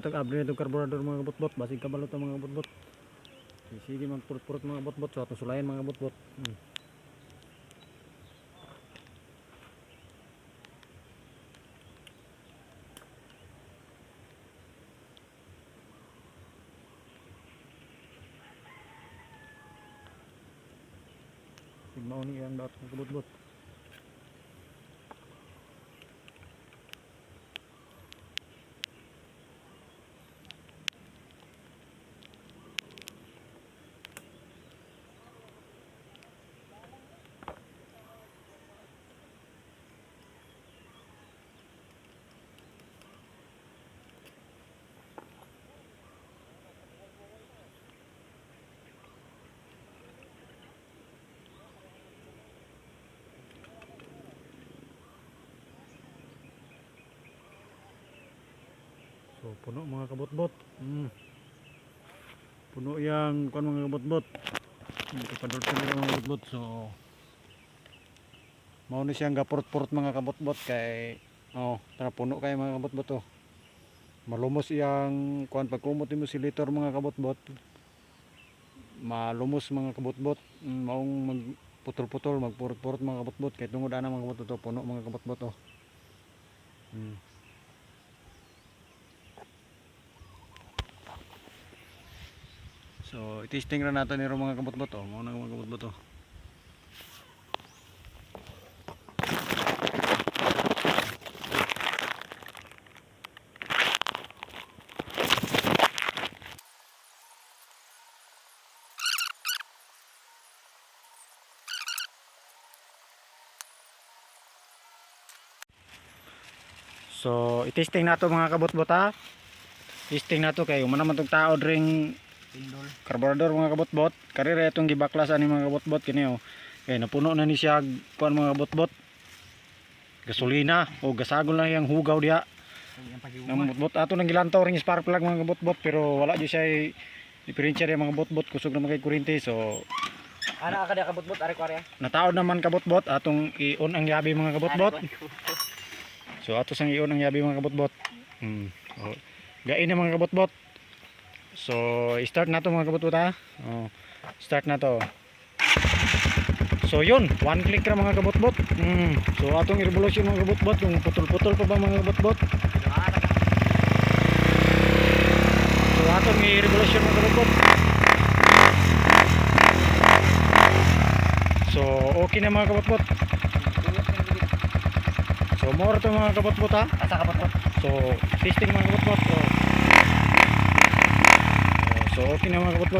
Tag abri na karburador mga botbot, basig kabalot ang mga botbot. Sige magpurot-purot mga botbot, so sulayan mga botbot. Hmm. Tigmao ni ang daot mga botbot. So puno mga kabotbot. Mm. Puno yang kan mga kabotbot. Hindi pa dulce nila mga kabotbot. So mao ni siyang gapurot-purot mga kabotbot kay oh, tara puno kay mga kabotbot oh. Malumos iyang kuan pagkumot mo si liter mga kabotbot. Malumos mga kabotbot. Mm, maong magputol-putol, magpurot-purot mga kabotbot kay tungod ana mga kabotbot oh, puno mga kabotbot oh. Mm. So, itisting ra natin niro mga kabot-bot oh. Mao na mga kabot-bot oh. So, itisting nato mga kabot-bot ha. Testing nato kay umana man tong tao dring Pindol. karburador mga kabotbot. Karira itong gibaklas ani mga kabotbot kini oh. Kay napuno na ni siya kuan mga kabotbot. Gasolina o gasagol lang yang hugaw pag nang botbot ato nang gilantaw ring spark plug mga kabotbot pero wala di siya diferensya diya mga botbot kusog na kay kuryente so Ana ka dia kabutbut ari ko ari. nataod naman kabotbot atong i-on ang yabi mga kabotbot. So ato sang i-on ang yabi mga kabotbot. Hmm. oh. gain na mga kabotbot so start na to mga kabotbot ha oh. start na to so yun one click ra mga kabotbot hmm. so atong i-revolution mga kabotbot yung putol-putol pa ba mga kabotbot so atong i-revolution mga kabotbot so okay na mga kabotbot so more to mga kabotbot ha Asa kabutbut? So, testing mga kabutbot. So, so okay na mga kabutbot.